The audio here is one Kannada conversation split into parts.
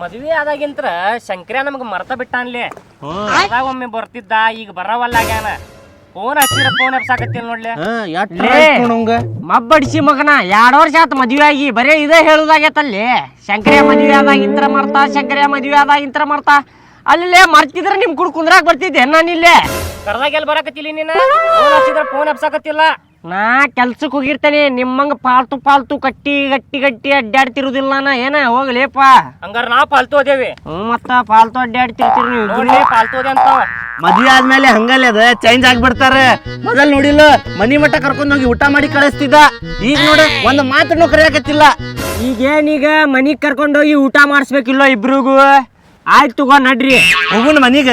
ಮದ್ವೆ ಆದಾಗಿಂತ್ರ ಶಂಕರ ನಮಗ್ ಮರ್ತ ಬಿಟ್ಟಾನ್ಲೆ. ಅದಾಗ ಒಮ್ಮೆ ಬರ್ತಿದ್ದ ಈಗ ಬರವಲ್ಲಾಗ್ಯಾನ. ಫೋನ್ ಹಚ್ಚಿರ ಫೋನ್ ಎಬ್ಸಾಕತ್ತಿಲ್ಲ ನೋಡ್ಲಿ. ಮಬ್ಬಡಿಸಿ ಮಗನ ಎರಡ್ ವರ್ಷ ಆತ ಮದ್ವೆ ಆಗಿ ಬರೇ ಇದೇ ಹೇಳುದಾಗೈತಲ್ಲಿ. ಶಂಕ್ರೆ ಮದ್ವೆ ಆದಾಗಿಂತ್ರ ಮರ್ತ ಶಂಕ್ರೆ ಮದ್ವೆ ಆದಾಗಿಂತ್ರ ಮರ್ತ. ಅಲ್ಲೇ ಮರ್ತಿದ್ರೆ ನಿಮ್ ಕುಡ್ ಕುಂದ್ರಾಗ ಬರ್ತಿದ್ದೆ ನಾನಿಲ್ಲೇ. ಕರ್ದಾಗ ಎಲ್ಲಿ ಬರಾಕತ್ತಿಲ್ಲ ನೀನ? ಫೋನ್ ಹಚ್ಚಿದ್ರ ಫೋನ್ ಎಬ್ಸಾಕತ್ತಿಲ್ಲ ನಾ ಕೆಲ್ಸಕ್ಕೆ ಹೋಗಿರ್ತೇನೆ ನಿಮ್ಮಂಗ ಪಾಲ್ತು ಪಾಲ್ತು ಕಟ್ಟಿ ಗಟ್ಟಿ ಗಟ್ಟಿ ಅಡ್ಡಾಡ್ತಿರುದಿಲ್ಲ ನಾ ಏನ ಹೋಗ್ಲೇಪ. ಹಂಗಾರ ನಾ ಪಾಲ್ತು ಅದೇವಿ ಹ್ಮ್ ಮತ್ತ ಪಾಲ್ತು ಅಡ್ಡಾಡ್ತಿರ್ತೀರಿ ನೀವು ಇಬ್ರು. ನೋಡ್ಲಿ ಪಾಲ್ತು ಅದೇ ಅಂತ ಮದ್ವೆ ಆದ್ಮೇಲೆ ಹಂಗಲ್ಲ ಅದ ಚೇಂಜ್ ಆಗ್ಬಿಡ್ತಾರ. ಮೊದಲ್ ನೋಡಿಲ್ಲ ಮನಿ ಮಟ್ಟ ಕರ್ಕೊಂಡ್ ಹೋಗಿ ಊಟ ಮಾಡಿ ಕಳಿಸ್ತಿದ್ದ. ಈಗ ನೋಡ ಒಂದ್ ಮಾತನ್ನು ಕರೆಯಕತ್ತಿಲ್ಲ. ಈಗೇನೀಗ ಮನಿಗ್ ಕರ್ಕೊಂಡೋಗಿ ಊಟ ಮಾಡಿಸ್ಬೇಕಿಲ್ಲ ಇಬ್ರಿಗೂ? ಆಯ್ತು ತಗೋ ನಡ್ರಿ. ಹೋಗುನ್ ಮನಿಗ?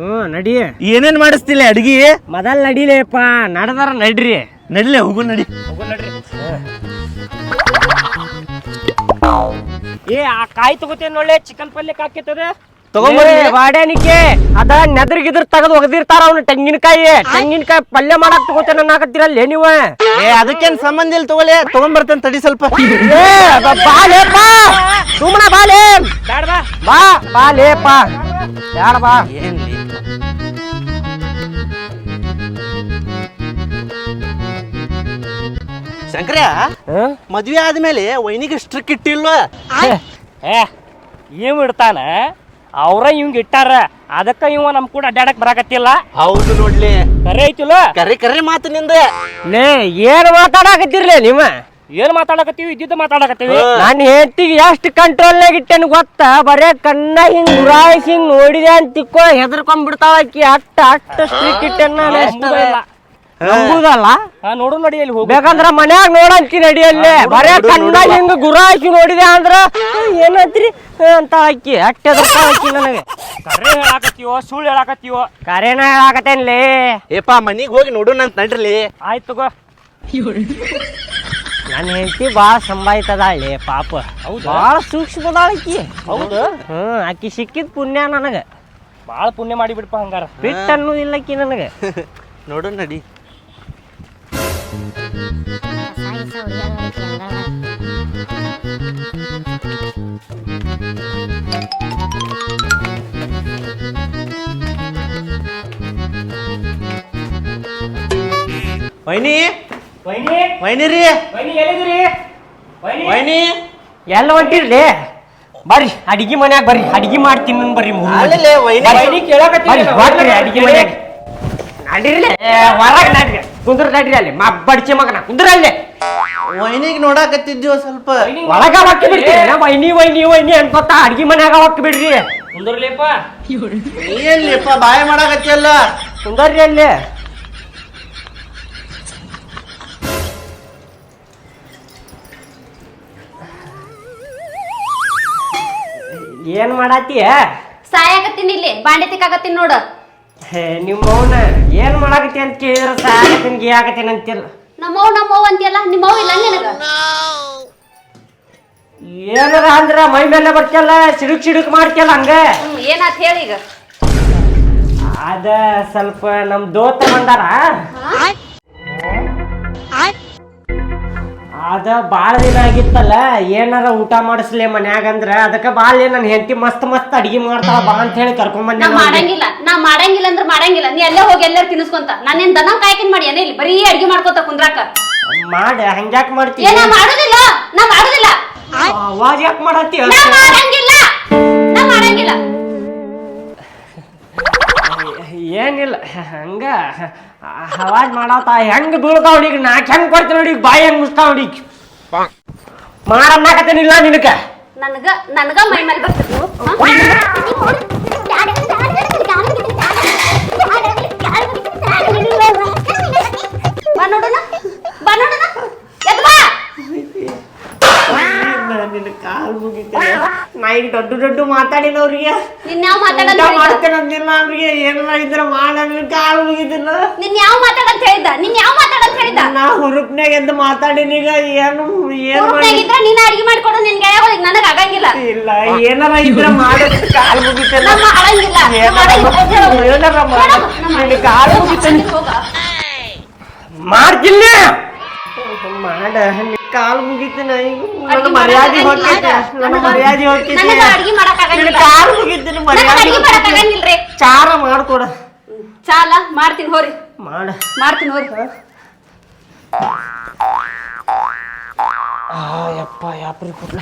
ಹ್ಮ್ ನಡಿ. ಏನೇನ್ ಮಾಡಿಸ್ತಿಲ್ಲ ಅಡ್ಗಿ? ಮೊದಲ್ ನಡಿಲೇಪ್ಪ ನಡ್ದಾರ ನಡ್ರಿ. ನಡಿಲೆ ಹೋಗು ನಡಿ. ಹೋಗು ನಡ್ರಿ. ಏ ಆ ಕಾಯಿ ತಗೋತೇನ್ ನೋಡ್ಲೆ ಚಿಕನ್ ಪಲ್ಯ ಹಾಕಿರ್ತದೆ ತಗೊಂಬರ್ರಿ ಬಾಡ್ಯಾನಿಕೆ ಅದ ನೆದ್ರಿಗಿದ್ರ ತಗದ್ ಒಗದಿರ್ತಾರ ಅವ್ನ ತೆಂಗಿನಕಾಯಿ. ತೆಂಗಿನಕಾಯಿ ಪಲ್ಯ ಮಾಡಕ್ ತಗೋತೇನೆ ಅನ್ನಕತ್ತೀರಲ್ಲೇ ನೀವ? ಏ ಅದಕ್ಕೇನ್ ಸಂಬಂಧ ಇಲ್ಲ ತಗೊಳ್ಳಿ ತಗೊಂಬರ್ತೇನೆ ತಡಿ ಸ್ವಲ್ಪ. ಏ ಬ- ಬಾಲೇಪ ಸುಮ್ಮನ ಬಾಲೇ ಬ್ಯಾಡ ಬಾ. ಬಾ ಬಾಲೇಪ ಬೇಡ ಬಾ. ಏನ್ಲಿ ಶಂಕರ್ಯ ಹ್ಮ್? ಮದ್ವೆ ಆದ್ಮೇಲೆ ವೈನಿಗೆ ಸ್ಟ್ರಿಕ್ ಇಟ್ಟಿಲ್ವ? ಏ ಇವ್ ಇಡ್ತಾನ? ಅವ್ರ ಇವಂಗ್ ಇಟ್ಟಾರ. ಅದಕ್ಕ ಇವ ನಮ್ ಕೂಡ ಅಡ್ಡಾಡಕ್ ಬರಾಕತ್ತಿಲ್ಲ. ಹೌದು ನೋಡ್ಲಿ. ಕರೆ ಐತಿಲ್ಲ? ಕರೆ ಕರೆ ಮಾತು ನಿಂದ. ನೇ ಏನ್ ಮಾತಾಡಕತ್ತಿರ್ಲೇ ನಿಮ್ಮ ಏನ್ ಮಾತಾಡಕತ್ತೀವಿ? ಇದ್ದಿದ್ದು ಮಾತಾಡಕತ್ತೀವಿ. ನನ್ನ ಹೆಂಡತಿಗೆ ಎಷ್ಟು ಕಂಟ್ರೋಲ್ನಾಗ ಇಟ್ಟೇನು ಗೊತ್ತಾ? ಬರೇ ಕಣ್ಣ ಹಿಂಗ್ ಗುರಾಯಿಸಿ ಹಿಂಗ್ ನೋಡಿದೆ ಅಂತ ತಿಕ್ಕೋ ಹೆದರ್ಕೊಂಡ್ ಬಿಡ್ತಾಳ ಆಕಿ. ಅಟ್ಟ ಅಟ್ಟ ಸ್ಟ್ರಿಕ್ ಇಟ್ಟೆನ. ನಂಬುದಲ್ಲ? ಹಾ ನೋಡು ನಡಿ ಅಲ್ಲಿ ಹೋಗಿ. ಬೇಕಂದ್ರ ಮನ್ಯಾಗ ನೋಡಂತಿ ನಡಿಯಲ್ಲಿ ಬರೇ ಕಣ್ಣ ಗುರ ಹಾಕಿ ನೋಡಿದೆ ಅಂದ್ರ ಏನಂತ್ರಿ? ಅಂತ ಹಾಕಿ. ಅಟ್ಟೆ ಹಾಕಿ ಆಕಿ ನನಗೆ. ಕರೆ ಹೇಳಾಕತ್ತೀವೋ ಸುಳ್ಳು ಹೇಳಾಕತ್ತೀವೋ ಕರೇನ ಹೇಳಾಕತ್ತೇನ್ಲಿ? ಏಪ ಮನಿಗ್ ಹೋಗಿ ನೋಡೋಣ ಅಂತ ನಡ್ರಿ ಆಯ್ತು ತಗೋ. ನನ್ನ ಹೆಂಡತಿ ಬಾಳ ಸಂಭಾಯ್ತದಾಳೆ ಪಾಪ. ಭಾಳ ಬಾಳ ಸೂಕ್ಷ್ಮದಾಳ ಆಕಿ. ಹೌದು? ಹ್ಮ್ ಆಕಿ ಸಿಕ್ಕಿದ್ ಪುಣ್ಯ ನನಗ. ಬಾಳ ಪುಣ್ಯ ಮಾಡಿ ಬಿಡ್ಪ ಹಂಗಾರ. ಬಿಟ್ಟು ಇಲ್ಲ ಆಕಿ ನನಗೆ. ನೋಡೋಣ ನಡಿ. ವೈನಿ? ವೈನಿ? ವೈನಿ ರೀ ವೈನಿ ಎಲ್ಲಿದ್ರಿ ವೈನಿ? ವೈನಿ? ಎಲ್ಲ ಹೊಂಟಿರ್ಲಿ? ಬರ್ರಿ ಅಡಿಗೆ ಮನ್ಯಾಗ ಬರ್ರಿ. ಅಡಿಗೆ ಮಾಡ್ತೀನಿ ನನ್ ಬರ್ರಿ ಮೂರ್ ಮಂದಿ. ಅಲ್ಲೇ ವೈನಿ ವೈನಿ ಕೇಳಾಕತ್ತೀವಿ ಬರ್ರಿ ಬರ್ರಿ ಅಡಿಗೆ ಮನ್ಯಾಗ. ನಡೀರ್ಲಿ ಹೊರಗ್ ನಡ್ರಿ. ಕುಂದ್ರ ನಡ್ರಿ ಅಲ್ಲಿ. ಮಬ್ಬಡಿಸಿ ಮಗನ ಕುಂದ್ರ ಅಲ್ಲಿ. ವೈನಿಗೆ ನೋಡಾಕತ್ತಿದ್ವಿ ಸ್ವಲ್ಪ. ಒಳಗ ಹೊಕ್ಕಿ ಬಿಡ್ರಿ. ನಾ ವೈನಿ ವೈನಿ ವೈನಿ ಅನ್ಕೋತ ಅಡಿಗೆ ಮನ್ಯಾಗ ಹೊಕ್ಕಿ ಬಿಡ್ರಿ. ಕುಂದರ್ಲಿಪ್ಪ? ಏನ್ಲಿಪ್ಪ ಬಾಯ್ ಮಾಡಾಕತ್ತಿಯಲ್ಲ? ಕುಂದರ್ರಿ ಅಲ್ಲಿ. ಏನ್ ಮಾಡಾತಿ ಸಾಯಾಕತ್ತೀನಿ ಇಲ್ಲಿ. ಬಾಂಡೆ ತಿಕ್ಕಾಕತ್ತೀನಿ ನೋಡು. ಹೇ ನಿಮ್ಮ ಮೌನ ಏನ್ ಮಾಡಾಕತಿ ಅಂತ ಕೇಳಿದ್ರ ಸಾಕತ್ತೀನಿ ಗೀಯಾಕತ್ತೀನಿ ಅಂತಿಲ್ಲ. ನಮ್ಮವ್ ನಮ್ಮವ್ ಅಂತೀಯಲ್ಲ? ನಿಮ್ಮವ್ ಇಲ್ಲ ನಿನಗ? ಏನಾರ ಅಂದ್ರ ಮೈ ಮೇಲೆ ಬರ್ತಿಯಲ್ಲ ಸಿಡುಕ್ ಸಿಡುಕ್ ಮಾಡ್ತಿಯಲ್ಲ ಹಂಗ? ಹ್ಮ್ ಏನಾತ್ ಹೇಳಿ ಈಗ? ಅದ ಸ್ವಲ್ಪ ನಮ್ ದೋತ ಬಂದಾರ ಅದ ಭಾಳ ದಿನ ಆಗಿತ್ತಲ್ಲ ಏನಾರ ಊಟ ಮಾಡಿಸ್ಲಿ ಮನ್ಯಾಗ ಅಂದ್ರ ಅದಕ್ಕೆ ಬಾಳ ನನ್ನ ಹೆಂಡತಿ ಮಸ್ತ್ ಮಸ್ತ್ ಅಡಿಗೆ ಮಾಡ್ತಾಳ ಬಾ ಅಂತ ಹೇಳಿ ಕರ್ಕೊಂಡ್ ನಾ ಬಂದೆ ಮಾಡಂಗಿಲ್ಲ ನಾ ಮಾಡಂಗಿಲ್ಲ ಅಂದ್ರೆ ಮಾಡಂಗಿಲ್ಲ ನೀ ಎಲ್ಲೇ ಹೋಗಿ ಎಲ್ಲರೂ ತಿನ್ಸ್ಕೊಂತ. ನಾನೇನ್ ದನ ಕಾಯ್ಕಿನ್ ಮಾಡಿ ಏನೇ ಇಲ್ಲಿ ಬರೀ ಅಡ್ಗೆ ಮಾಡ್ಕೊತ ಕುಂದ್ರಾಕ. ಮಾಡಿ ಹಂಗ್ಯಾಕ್ ಮಾಡ್ತಿ? ಏ ನಾ ಮಾಡುದಿಲ್ಲ ನಾ ಮಾಡೋದಿಲ್ಲ. ಅವಾಜ್ ಯಾಕೆ ಮಾಡತ್ತಿ? ನಾ ಮಾಡಂಗಿಲ್ಲ ನಾ ಮಾಡಂಗಿಲ್ಲ. ಏನಿಲ್ಲ. ಹಂಗ ಅವಾಜ್ ಮಾಡಾತ ಹೆಂಗ್ ಬೀಳ್ತಾವ ಹುಡುಗಿ ನಾಕ್ ಹೆಂಗ್ ಕೊಡ್ತೀನಿ ನೋಡಿ ಬಾಯಿ ಹೆಂಗ್ ಮುಸ್ತಾವ ನೋಡಿ ಮಾಡನ್ನಾಕತ್ತೇನಿಲ್ಲ ನಿನಕ ನನಗ. ನನಗ ಮೈ ಮೇಲೆ ಬರ್ತಿದ್ವು ನಿನ್ನ ಕಾಲ್ ಮುಗಿತೇನೆ ನಾ ಈಗ ದೊಡ್ಡ ದೊಡ್ಡ ಮಾತಾಡಿನವ್ರಿಗೆ ನಿನ್ ಯಾವ ಮಾತಾಡಂತ ಊಟ ಹೇಳಿದ್ದ ಮಾಡ್ತೇನೆ ಅಂದಿಲ್ಲ ಅವ್ರಿಗೆ ಏನಾರ ಇದ್ರ ಮಾಡಲ್ಲ ಕಾಲ್ ಮುಗಿದಿಲ್ಲ ನಿನ್ ಯಾವ ಮಾತಾಡಂತ ಹೇಳಿದ್ದ ನಿನ್ ಯಾವ ಮಾತಾಡಂತ ಹೇಳಿದ್ದ ನಾ ಹುರುಪ್ನ್ಯಾಗ ಎದ್ದು ಮಾತಾಡಿನೀಗ ಏನು ಏನ್ ಮಾಡಿ ನೀನು ನೀನ್ ಅಡಿಗೆ ಮಾಡ್ಕೊಡು ನಿನ್ ಗೆಳೆಯಗಳಿಗೆ ನನಗ ಆಗಂಗಿಲ್ಲ ಇಲ್ಲ ಏನಾರ ಇದ್ರ ಮಾಡೋದು ಕಾಲ್ ಮುಗಿತೇನೆ ನಾ ಮಾಡಂಗಿಲ್ಲ ನಾ ಏನಾರ ಮಾಡಂಗಿಲ್ಲ. ಏನಾರ ಮಾಡು. ನಿನ್ನ ಕಾಲ್ ಮುಗಿತೇನೆ ಹೋಗ. ಮಾಡ್ತಿಲ್ಲ ಮಾಡ ಕಾಲು ಮುಗಿತೀನಿ ಈಗ. ನನ್ನ ಮರ್ಯಾದೆ ಹೋಗ್ತೈತೆ ನನ್ನ ಮರ್ಯಾದೆ ಹೋಗ್ತೈತೆ ನನಗೆ ಅಡಿಗೆ ಮಾಡಕ್ ನಿನ್ನ ಆಗಂಗಿಲ್ಲ ಕಾಲು ಮುಗಿತು ನನಗ ಮರ್ಯಾದೆ ಅಡಿಗೆ ಮಾಡಕ್ ರೀ ಚಾರ ಮಾಡ್ಕೊಡ. ಚಾಲ ಮಾಡ್ತೀನಿ ಹೋರಿ. ಮಾಡ. ಮಾಡ್ತೀನಿ ಹೋರಿ. ಯಪ್ಪ ಯಾಪ್ರಿ ಕೊಡ್ಲ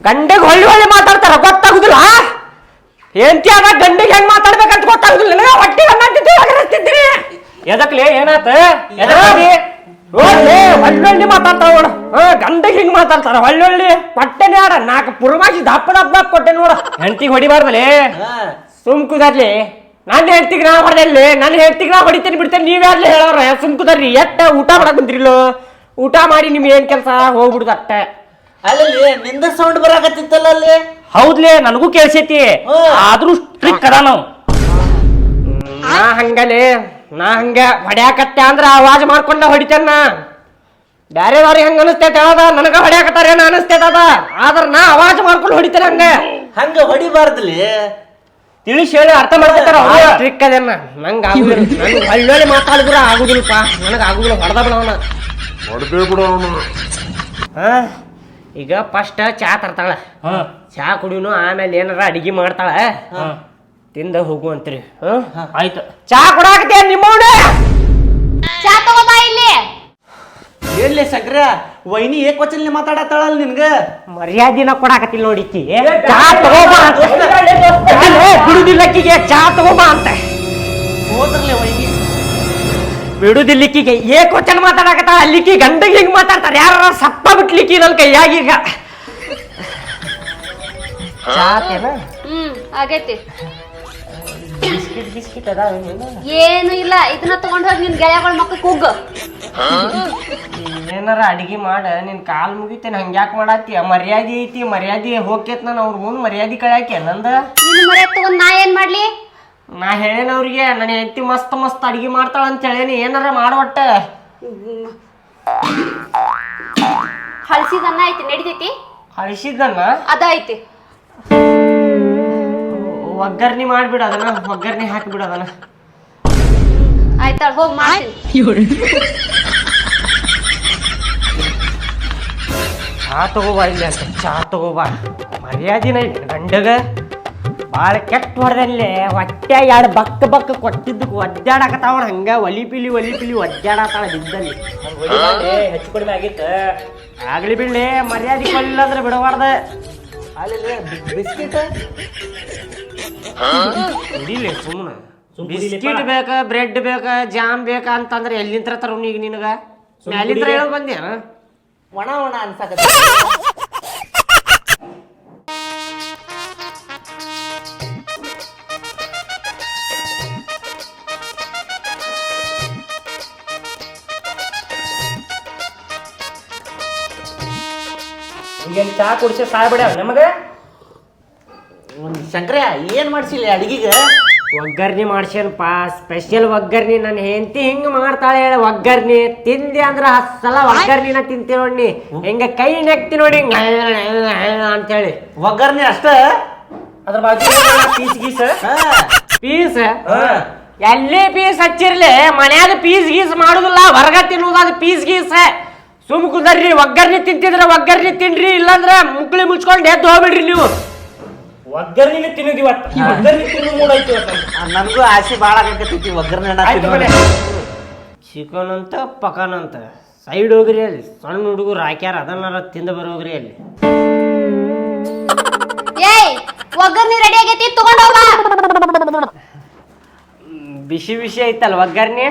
ಗಂಡಗೆ ಹೊಳ್ಳಿ ಹೊಳ್ಳಿ ಮಾತಾಡ್ತಾರ ಗೊತ್ತಾಗುದಿಲ್ಲ. ಹೆಂಡತಿ ಆದ ಗಂಡಿಗೆ ಹೆಂಗ್ ಮಾತಾಡ್ಬೇಕಂತ ಗೊತ್ತಾಗುದಿಲ್ಲ. ಹೊಟ್ಟಿ ಹೊಟ್ಟೆ ಅನ್ನತ್ತಿದ್ರಿ ಎದಕ್ಲೆ ಏನಾತ? ನೋಡ್ಲಿ ಹೊಳ್ಳೊಳ್ಳಿ ಮಾತಾಡ್ತಾವ ನೋಡು. ಹಾ ಗಂಡಗೆ ಹಿಂಗ್ ಮಾತಾಡ್ತಾರ ಹೊಳ್ಳೊಳ್ಳಿ ಹೊಟ್ಟೆನೇ ಆಡ ನಾಲ್ಕು ಪುರುಮಾಸಿ ದಪ್ಪ ದಪ್ಪ ದಪ್ಪ ಕೊಟ್ಟೆ ನೋಡು. ಹೆಂಡತಿಗೆ ಹೊಡಿಬಾರ್ದಲ್ಲಿ ಸುಮ್ ಕುದರ್ಲಿ. ನನ್ನ ಹೆಂಡತಿಗೆ ನಾ ಹೊಡೆದಲ್ಲಿ ನನ್ನ ಹೆಂಡತಿಗೆ ನಾ ಹೊಡಿತೇನೆ ಬಿಡ್ತೇನೆ ನೀವ್ಯಾರ್ಲಿ ಹೇಳೋರ ಸುಮ್ ಕುದರ್ರಿ ಎಟ್ಟ ಊಟ ಮಾಡಕ್ ಬಂದ್ರಿಲ್ಲೋ? ಊಟ ಮಾಡಿ ನಿಮ್ ಏನ್ ಕೆಲಸ? ಹೋಗ್ಬಿಡುದು ಅಟ್ಟೆ. ಅಲ್ಲಿ ನಿಂದ ಸೌಂಡ್ ಬರಾಕತ್ತಿತ್ತಲ್ಲ ಅಲ್ಲಿ? ಹೌದ್ಲೇ ನನಗೂ ಕೇಳ್ಸೈತಿ. ಆದ್ರೂ ಸ್ಟ್ರಿಕ್ ಅದ ನಾವು ಹಂಗಲೇ ನಾ ಹಂಗ ಹೊಡ್ಯಾಕತ್ತೆ ಅಂದ್ರ ಆವಾಜ್ ಮಾಡ್ಕೊಂಡ ಹೊಡಿತೇನ ಬ್ಯಾರೆದವ್ರಿಗೆ ಹಂಗ ಅನಿಸ್ತೈತೆ ಅದ ನನಗ ಹೊಡ್ಯಾಕತ್ತಾರೇನ ಅನಿಸ್ತೈತೆ ಅದ? ಆದ್ರ ನಾ ಆವಾಜ್ ಮಾಡ್ಕೊಂಡು ಹೊಡಿತೇನೆ ಹಂಗ. ಹಂಗ ಹೊಡಿಬಾರ್ದಲ್ಲಿ ತಿಳಿಸಿ ಹೇಳಿ ಅರ್ಥ ಮಾಡ್ಕೊತಾರ ಟ್ರಿಕ್ ಅದೇನ ನಂಗ ಆಗುದಿಲ್ಲ. ನಂಗೆ ಒಳ್ಳೊಳ್ಳೆ ಮಾತಾಡಿದ್ರ ಆಗುದಿಲ್ಲಪ್ಪ. ನನಗ ಆಗುದಿಲ್ಲ. ಹೊಡೆದ ಬಿಡವನ ಹೊಡೆದೇ ಬಿಡು ಅವನು. ಹಾ? ಈಗ ಫಸ್ಟ್ ಚಾ ತರ್ತಾಳ. ಹಾ. ಚಾ ಕುಡಿಯೋನು ಆಮೇಲೆ ಏನಾರ ಅಡಿಗೆ ಮಾಡ್ತಾಳ. ತಿಂದ ಹೋಗುವಂತ್ರಿ ಹ್ಮ್ ಆಯ್ತು. ಚಾ ಕೊಡಾಕತ್ತೇ ನಿಮ್ಮವನೇ ಚಾ ತಗೋಬಾ ಇಲ್ಲಿ. ಎಲ್ಲಿ ಸಗ್ರ ವೈನಿ ಏಕವಚನಲ್ಲಿ ಮಾತಾಡತ್ತಾಳಲ್ಲ ನಿನ್ಗ? ಮರ್ಯಾದಿನ ಕೊಡಾಕತ್ತಿಲ್ಲ ನೋಡಿಕ್ಕಿ ಚಾ ತಗೋಬಾ ಅಂತ. ಅಲ್ಲೇ ಬಿಡುದಿಲ್ಲಕ್ಕಿಗೆ ಚಾ ತಗೋಬಾ ಅಂತ. ಹೋದ್ರಲ್ಲೇ ವೈನಿ. ಬಿಡುದಿಲ್ಲಿಕ್ಕಿಗೆ ಏಕೋಚನ ಮಾತಾಡಕತ್ತಾಳ. ಅಲ್ಲಿಕ್ಕಿ ಗಂಡಗೆ ಹಿಂಗ್ ಮಾತಾಡ್ತಾರ ಯಾರ ಸಪ್ಪ ಬಿಟ್ಲಿಕ್ಕಿ ನನ್ ಕೈಯಾಗೀಗ ಚಾ ಹ್ಮ್ ಆಗೈತಿ. ಬಿಸ್ಕಿಟ್ ಬಿಸ್ಕಿಟ್ ಅದ ಏನು ಇಲ್ಲ. ಇದನ್ನ ತಗೊಂಡ್ ಹೋಗಿ ನಿನ್ ಗೆಳೆಯಗಳ ಮಕ್ಕ ಕುಗ್ಗ ಏನಾರ ಅಡಿಗೆ ಮಾಡ ನಿನ್ ಕಾಲ್ ಮುಗಿತೇನೆ ಹಂಗ್ಯಾಕ್ ಮಾಡಾತಿ ಮರ್ಯಾದೆ ಐತಿ ಮರ್ಯಾದೆ ಹೋಗ್ತೇತ್ ನಾನು ಅವ್ರ ಮುಂದ್ ಮರ್ಯಾದೆ ಕಳ್ಯಾಕೆ ನಂದ? ಮರ್ಯಾದ ತಗೊಂಡ್ ನಾ ಏನ್ ಮಾಡ್ಲಿ? ನಾ ಹೇಳೇನ ಅವ್ರಿಗೆ ನನ್ನ ಹೆಂಡತಿ ಮಸ್ತ್ ಮಸ್ತ್ ಅಡಿಗೆ ಮಾಡ್ತಾಳ ಅಂತ ಹೇಳೇನಿ ಏನಾರ ಮಾಡವಟ್ಟ ಹಳಸಿದನ್ನ ಐತಿ ನಡಿತೈತಿ? ಹಳಸಿದನ್ನ? ಅದ ಐತಿ. ಒಗ್ಗರ್ನಿ ಮಾಡ್ಬಿಡ ಅದನ್ನ ಒಗ್ಗರ್ನಿ ಹಾಕ್ಬಿಡ ಅದನ್ನ. ಆಯ್ತಾಳ ಹೋಗ್ ಮಾಡ್ತೀನಿ. ಚಾ ತಗೋಬಾ ಇಲ್ಲಿ ಅಂತ ಚಾ ತಗೋಬಾ. ಮರ್ಯಾದಿನ ಐತಿ ಗಂಡಗ. ಭಾಳ ಕೆಟ್ಟ ಹೊಡೆದಲ್ಲಿ ಹೊಟ್ಟೆ ಎರಡು ಬಕ್ಕ ಬಕ್ಕ ಕೊಟ್ಟಿದ್ದಕ್ಕೆ ಒದ್ದಾಡಕತ್ತಾವ ಹಂಗ. ಒಲಿ ಪಿಲಿ ಒಲಿ ಪಿಲಿ ಒದ್ದಾಡತ್ತಾಳ ಬಿದ್ದಲ್ಲಿ ಹೆಚ್ಚು ಕಡಿಮೆ ಆಗಿತ್ತ. ಆಗ್ಲಿ ಬಿಡ್ಲಿ ಮರ್ಯಾದೆ ಕೊಡ್ಲಿಲ್ಲ ಅಂದ್ರೆ ಬಿಡಬಾರ್ದ ಅಲ್ಲಿ ಬಿಸ್ಕಿಟ್. ಕುಡಿಲಿ ಸುಮ್ಮನೆ ಸುಮ್ ಬಿಸ್ಕಿಟ್. ಬೇಕ ಬ್ರೆಡ್ ಬೇಕ ಜಾಮ್ ಬೇಕ ಅಂತಂದ್ರೆ ಎಲ್ಲಿಂತ್ರ ತರ ಈಗ ನಿನಗ? ಮ್ಯಾಲಿಂದ್ರ ಹೇಳ ಬಂದ್ಯಾನ ಒಣ ಒಣ ಅನ್ಸಾಕ ಚಾ ಕುಡಿಸಿ ಸಾಯ್ಬಿಡ ನಮಗ? ಶಂಕರ ಏನು ಮಾಡ್ಸಿಲ್ಲ ಅಡಿಗೆಗ? ಒಗ್ಗರ್ಣಿ ಮಾಡ್ಸೇನಪ್ಪ ಸ್ಪೆಷಲ್ ಒಗ್ಗರ್ಣಿ. ನನ್ನ ಹೆಂಡತಿ ಹೆಂಗೆ ಮಾಡ್ತಾಳೆ ಹೇಳ ಒಗ್ಗರ್ಣಿ. ತಿಂದೆ ಅಂದ್ರೆ ಹತ್ತು ಸಲ ಒಗ್ಗರ್ನಿನ ತಿಂತೀನಿ ನೋಡಿ ಹೆಂಗೆ ಕೈ ನೆಕ್ತಿ ನೋಡಿ ಅಂತ ಅಂತೇಳಿ. ಒಗ್ಗರ್ಣಿ ಅಷ್ಟ? ಅದ್ರ ಬಾಜು ಪೀಸ್ ಗೀಸ್. ಪೀಸ್? ಹಾ. ಎಲ್ಲಿ ಪೀಸ್ ಹಚ್ಚಿರ್ಲಿ? ಮನ್ಯಾಗ ಪೀಸ್ ಗೀಸ್ ಮಾಡುದಿಲ್ಲ ಹೊರಗ ಅದು ಪೀಸ್ ಗೀಸ್. ಸುಮ್ ಕುದರ್ರಿ ಒಗ್ಗರ್ಣಿ ತಿಂತಿದ್ರೆ ಒಗ್ಗರ್ಣಿ ತಿನ್ರಿ ಇಲ್ಲಾಂದ್ರೆ ಮುಕ್ಳಿ ಮುಚ್ಕೊಂಡು ಎದ್ದು ಹೋಗ್ಬಿಡ್ರಿ ನೀವು. ಒಗ್ಗರ್ನಿನ ತಿನ್ನೋದು ಇವತ್ತು ಒಗ್ಗರ್ನಿ ತಿನ್ನೋ ಮೂಡ್ ಐತಿ ಇವತ್ತು. ನನಗೂ ಆಸೆ ಭಾಳ ಆಗತ್ತೈತಿ ಒಗ್ಗರಣೆ ಅಣ್ಣ ಆಯ್ತು ತಿನ್ನೋದು. ಬಿಡಿ. ಚಿಕನ್ ಅಂತ ಪಕನ್ ಅಂತ ಸೈಡ್ ಹೋಗ್ರಿ ಅಲ್ಲಿ. ಸಣ್ಣ ಹುಡುಗರು ಹಾಕ್ಯಾರ ಅದನ್ನಾರ ತಿಂದು ಬರೋಗ್ರಿ ಅಲ್ಲಿ. ಏಯ್ ಒಗ್ಗರ್ನಿ ರೆಡಿ ಆಗೈತಿ ತಗೊಂಡ್ ಹೋಗ ಬಿಸಿ ಬಿಸಿ ಐತಲ್ ಒಗ್ಗರ್ನಿ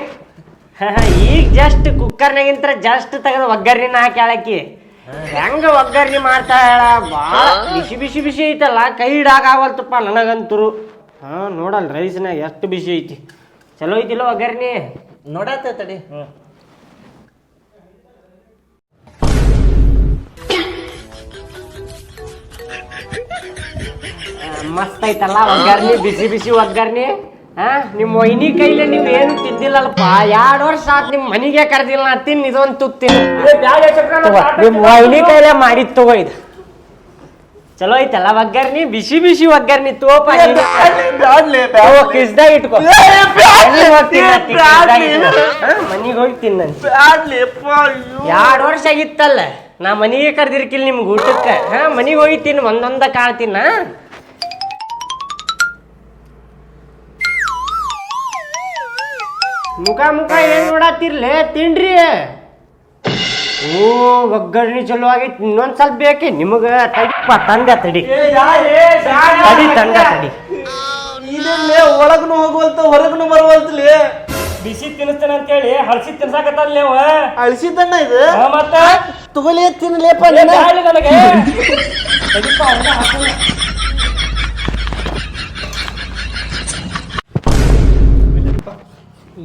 ಈಗ ಜಸ್ಟ್ ಕುಕ್ಕರ್ನಾಗಿಂತ ಜಸ್ಟ್ ತೆಗೆದು ಒಗ್ಗರ್ನಿನ ಹಾಕಿ ಹಾಕಿ ಹೆಂಗ ಒಗ್ಗರ್ನಿ ಮಾಡ್ತಾ ಹೇಳ? ಭಾಳ ಬಿಸಿ ಬಿಸಿ ಬಿಸಿ ಐತಲ್ಲ ಕೈ ಹಿಡಾಕಾಗಲ್ತಪ್ಪ ನನಗಂತರು. ಹಾ ನೋಡಲ್ ರೈಸ್ನಾಗ ಎಷ್ಟು ಬಿಸಿ ಐತಿ. ಚಲೋ ಐತಿಲ್ಲ ಒಗ್ಗರ್ನಿ ನೋಡತ್ತ ತಡಿ. ಮಸ್ತ್ ಐತಲ್ಲ ಒಗ್ಗರ್ನಿ ಬಿಸಿ ಬಿಸಿ ಒಗ್ಗರ್ನಿ ಹಾ ನಿಮ್ಮ ವೈನಿ ಕೈಲಿ ನೀವು ಏನು ತಿದ್ದಿಲ್ಲಲ್ಪ ಎರಡು ವರ್ಷ ಆತ್ ನಿಮ್ಮ ಮನಿಗೆ ಕರೆದಿಲ್ಲ ನಾ ತಿನ್ ಇದೊಂದು ತುತ್ತಿನ ಏ, ಬ್ಯಾಗ್ ಎಷ್ಟ್ ಹಾಕ್ಕೊಂಡ್ ತಗೋ, ಆಟ ನಿಮ್ ವೈನಿ ಕೈಲೇ ಮಾಡಿದ್ ತಗೋ ಇದು. ಚಲೋ ಐತಲ್ಲ ಒಗ್ಗರ್ನಿ ಬಿಸಿ ಬಿಸಿ ಒಗ್ಗರ್ನಿ ತೋಪ ಕಿಸ್ದಾಗ ಇಟ್ಕೋ. ಮನಿಗೆ ಹೋಗಿ ಎರಡು ವರ್ಷ ಆಗಿತ್ತಲ್ಲ. ನಾ ಮನಿಗೆ ಕರ್ದಿರ್ಕಿಲ್ಲ ನಿಮ್ಗೆ ಊಟಕ್ಕೆ. ಹಾ ಮನಿಗೆ ಹೋಗಿ ತಿನ್ ಒಂದೊಂದ ಕಾಳು ಮುಖ ಮುಖ ಏನ್ ನೋಡತ್ತಿರ್ಲೆ ತಿನ್ರಿ. ಓ ಒಗ್ಗರಣೆ ಚಲೋ ಆಗೈತಿ. ಇನ್ನೊಂದ್ ಸ್ವಲ್ಪ ಬೇಕಿ ನಿಮಗ. ತಡಿಪ್ಪ ತಂದೆ ತಡಿ. ತಡಿ ತಂದ. ತಡಿ. ಇದಲ್ಲೇ ಒಳಗ್ನು ಹೋಗುವಂತ ಹೊರಗ್ನು ಬರುವಂತಲಿ. ಬಿಸಿ ತಿನ್ನಿಸ್ತೇನೆ ಅಂತೇಳಿ ಹಳಸಿ ತಿನ್ಸಾಕತ್ತಲ್ಲ ಅವ? ಅಳಿಸಿದ್ದಣ್ಣ ಇದು? ಮತ್ತ? ತಗೊಲಿ ತಿನ್ಲೇಪ ಏ, ಬ್ಯಾಡ್ಲಿ ನನಗೆ.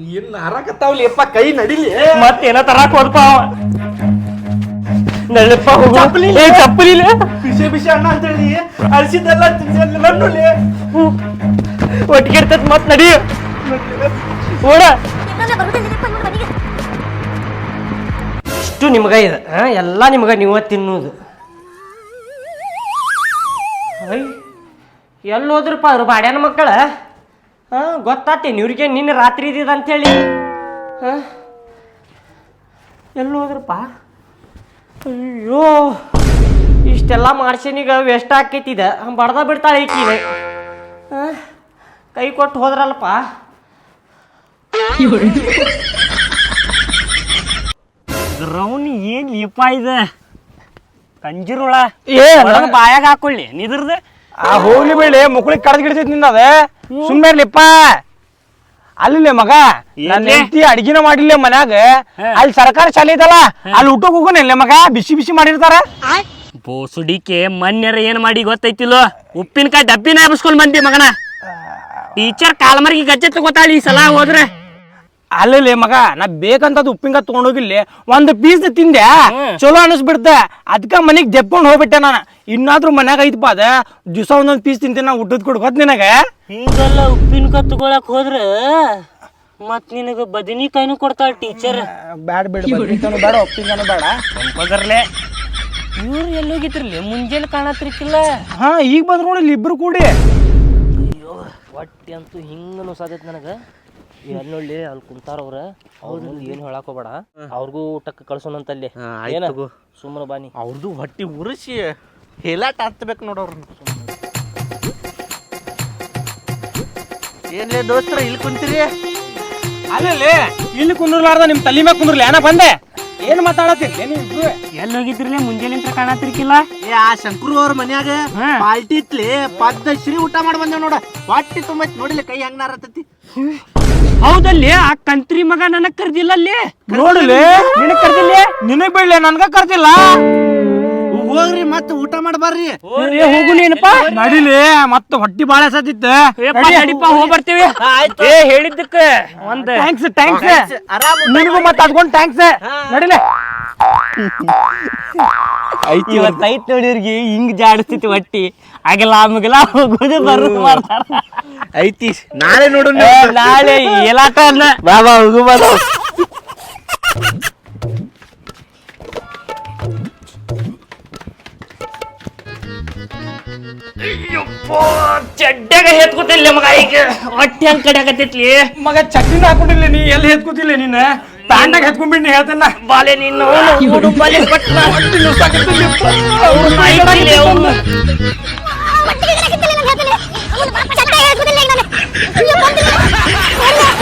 ತಡಿಪ್ಪ, ಹರಕತ್ತಾವ್ಲಿ ಅಪ್ಪ ಕೈ ನಡಿಲಿ. ಮತ್ತೇನ ತರಾಕ್ ಹೋದಪ್ಪ ನಳ್ಳಪ್ಪ ಹೋಗು. ಏ ಚಪ್ಪಲಿ. ಬಿಸಿ ಬಿಸಿ ಅಣ್ಣ ಅಂತ ಹೇಳಿ ಅಳಿಸಿದ್ದೆಲ್ಲ ತಿನ್ಸಲ್ಲಿ ಒಟ್ಟಿಗೆ ಇರ್ತೈತ್ ಮತ್ ನಡಿ. ಓಡ. ಇಷ್ಟು ನಿಮ್ಗ ಇದೆ. ಎಲ್ಲ ನಿಮ್ಗ ನೀವ ತಿನ್ನೋದು. ಐ. ಎಲ್ಲಿ ಹೋದ್ರಪ್ಪ ಅವ್ರು ಬಾಡ್ಯಾನ ಮಕ್ಕಳ? ಹಾ ಗೊತ್ತಾತೇನು ಇವ್ರಿಗೆ ನಿನ್ನೆ ರಾತ್ರಿ ಇದ್ದಿದ್ದು ಅಂತೇಳಿ ಹಾಂ? ಎಲ್ಲಿ ಹೋದ್ರಪ್ಪ? ಅಯ್ಯೋ ಇಷ್ಟೆಲ್ಲ ಮಾಡ್ಸೀನೀಗ ವೆಸ್ಟ್ ಆಕೈತಿದ ಬಡ್ದ ಬಿಡ್ತಾಳೆ ಈಕಿನ ಹಾ? ಕೈ ಕೊಟ್ಟು ಹೋದ್ರಲ್ಲಪ್ಪ. ರೌನಿ ಏನು ಲೀಪ ಇದೆ? ಕಂಜಿರುಳ ಏ ಒಳಗ್ ಬಾಯಾಗ ಹಾಕೊಳ್ಳಿ. ನಿದ್ರದ? ಆ ಹೋಗ್ಲಿ ಬೀಳಿ ಮುಕ್ಳಿಗೆ ಕಡ್ದು ಗಿಡ್ತೈತಿ ನಿಂದ ಅದ ಸುಮ್ಮನೆ ಇರ್ಲಿಪ್ಪ. ಅಲ್ಲಿ ಮಗ ನನ್ನ? ಹೆಂಡತಿ ಅಡಿಗೆನ ಮಾಡಿಲ್ಲ ಮನ್ಯಾಗ. ಅಲ್ಲಿ ಸರ್ಕಾರ ಶಾಲೆ ಐತಲ್ಲ ಅಲ್ಲಿ ಊಟಕ್ಕೆ ಹೋಗೋನಿಲ್ಲ ಮಗ ಬಿಸಿ ಬಿಸಿ ಮಾಡಿರ್ತಾರ. ಬೋಸುಡಿಕೆ ಮನ್ಯರ ಏನ್ ಮಾಡಿ ಗೊತ್ತೈತಿಲ್ಲೋ? ಉಪ್ಪಿನಕಾಯಿ ಡಬ್ಬಿನ ಎಬ್ಸ್ಕೊಂಡ್ ಬಂದಿ ಮಗನ. ಟೀಚರ್ ಕಾಲ್ಮರ್ಗಿ ಗಜ್ಜೆ ತಗೋತಾಳಿ ಈ ಸಲ ಹೋದ್ರೆ. ಅಲ್ಲಿ ಮಗ ನಾ ಬೇಕಂತದ್ ಉಪ್ಪಿನಕಾಯಿ ತಗೊಂಡೋಗಿಲ್ಲಿ ಒಂದು ಪೀಸ್ ತಿಂದೆ. ಚಲೋ ಅನಿಸ್ಬಿಡ್ತ. ಅದ್ಕ ಮನೆಗೆ ದೆಪ್ಕೊಂಡು ಹೋಗ್ಬಿಟ್ಟೆ ನಾನು. ಇನ್ನಾದ್ರೂ ಮನ್ಯಾಗ ಐತಪ್ಪ ಅದ ದಿವಸ ಒಂದೊಂದು ಪೀಸ್ ತಿಂತೀನಿ ನಾ ಊಟದ ಕೊಡ್ ಗೊತ್ತ ನಿನಗ. ಹಿಂಗೆಲ್ಲ ಉಪ್ಪಿನಕಾಯಿ ತಗೊಳಕ್ ಹೋದ್ರ ಮತ್ ನಿನಗ ಬದನಿಕಾಯಿನೂ ಕೊಡ್ತಾಳ ಟೀಚರ್ ಬ್ಯಾಡ ಬಿಡ ಬದ್ನಿಕಾಯ್ನು ಬೇಡ ಉಪ್ಪಿನಕಾನು ಬೇಡ ಸಂಪದರ್ಲೆ ಇವ್ರು ಎಲ್ಲೋಗಿದ್ರಲ್ಲಿ ಮುಂಜಾನೆ ಕಾಣತ್ರಿಕ್ಕಿಲ್ಲ ಹಾ ಈಗ ಬಂದ್ರು ನೋಡಿ ಇಲ್ಲಿ ಇಬ್ರು ಕೂಡಿ. ಅಯ್ಯೋ ಹೊಟ್ಟೆ ಅಂತೂ ಹಿಂಗ ನುಸಾದೈತಿ ನನಗ. ನೋಡ್ಲಿ ಅಲ್ಲಿ ಕುಂತಾರ ಅವ್ರ. ಅವ್ರ ಮುಂದೆ ಏನು ಹೇಳಕ್ ಹೋಗ್ಬೇಡ. ಅವ್ರಿಗೂ ಊಟಕ್ಕೆ ಕಳ್ಸೋಣಂತಲ್ಲಿ ಏನ? ಸುಮ್ಮನೆ ಬಾನಿ ಅವ್ರದ್ದು ಹೊಟ್ಟಿ ಉರಿಸಿ ಹೇಲಾಟ ಹತ್ಬೇಕು ನೋಡೋರು ಏನ್ಲೇ ದೋಸ್ತರ ಇಲ್ಲಿ ಕುಂತೀರಿ. ಅಲ್ಲಲ್ಲಿ ಇಲ್ಲಿ ಕುಂದ್ರಲಾರ್ದ ನಿಮ್ ತಲೆ ಮ್ಯಾಗ ಕುಂದ್ರಲಿ. ಏನ ಬಂದೆ? ಏನ್ ಮಾತಾಡತ್ತೀರಿ ನೀವು ಎಲ್ಲಿ ಹೋಗಿದ್ರಿ ಮುಂಜಾನೆ ಕಾಣತಿರ್ಕಿಲ್ಲ ಏ ಆ ಶಂಕರು ಅವ್ರ ಮನ್ಯಾಗ. ಪಾಲ್ಟಿ ಇತ್ಲಿ ಪದ್ಧಶ್ರೀ ಊಟ ಮಾಡಿ ಬಂದೇವ್ ನೋಡ. ಹೊಟ್ಟಿ ತುಂಬ ನೋಡಿಲ್ಲ ಕೈ ಹೆಂಗ್ ನಾರತೈತಿ. ಹೌದಲ್ಲಿ ಆ ಕಂತ್ರಿ ಮಗ ನನಗ್ ಕರ್ದಿಲ್ಲ ಅಲ್ಲಿ? ನೋಡಲಿ. ನಿನಗ್ ಕರ್ದಿಲ್ಲ ನಿನಗ್ ಬಿಡ್ಲಿ ನನ್ಗ ಕರ್ದಿಲ್ಲ? ಹೋಗ್ರಿ ಮತ್ತ ಊಟ ಮಾಡ್ಬಾರ್ರಿ. ಬರ್ರಿ ಹೋಗು ನೀನಪ್ಪ. ನಡಿಲಿ ಮತ್ತ ಹೊಟ್ಟಿ ಬಾಳ ಸತಿತ್ತ ನಡಿಪ ಹೋಗ್ ಬರ್ತೀವಿ ಏ ಹೇಳಿದ್ದಕ್ಕ ಒಂದ್. ಥ್ಯಾಂಕ್ಸ್ ಥ್ಯಾಂಕ್ಸ್ ನಿನಗೂ ಮತ್ತ ಅದ್ಕೊಂಡ್ ಥ್ಯಾಂಕ್ಸ್ ನಡಿಲೆ. ಇವತ್ತು ಐತ್ ನೋಡಿರ್ಗಿ ಹಿಂಗ್ ಜಾಡಿಸ್ತಿತ್ತು ಹೊಟ್ಟಿ. ಆಗಲ್ಲ ಆಮಗಲ ಹೋಗೋದು ಬರೋದು ಮಾಡ್ತಾರ. ಐತಿ. ನಾಳೆ ನೋಡು ನಾಳೆ ಎಲ್ಲಾಟ ಅಲ್ಲ ಬಾಬಾ ಹುಗು ಬಾಬಾ ಚಡ್ಡಾಗ ಹೆತ್ಕೋತಿಲ್ಲ ಮಗ ಈಗ. ಹೊಟ್ಟೆ ಹೆಂಗ್ ಕಡೆ ಆಗತೈತ್ಲಿ ಮಗ ಚಟ್ನಿನ ಹಾಕೊಂಡಿಲ್ಲ ನೀ ಎಲ್ಲಿ ಹೆತ್ಕೋತಿಲ್ಲ ನೀನ್? ತಾಂಡಾಗ ಹೆತ್ಕೊಂಡ್ಬಿಡ್ ನೀ ಹೇಳ್ತೇನ ಬಾಲೆ ನಿನ್ನ ಹುಡು ಬಾಲೆ ಪಟ್ನ ಅವ್ರು ನಾಯಿ ಬಾಯಿಲೆ ಅವ್ನು. 你要把你们还我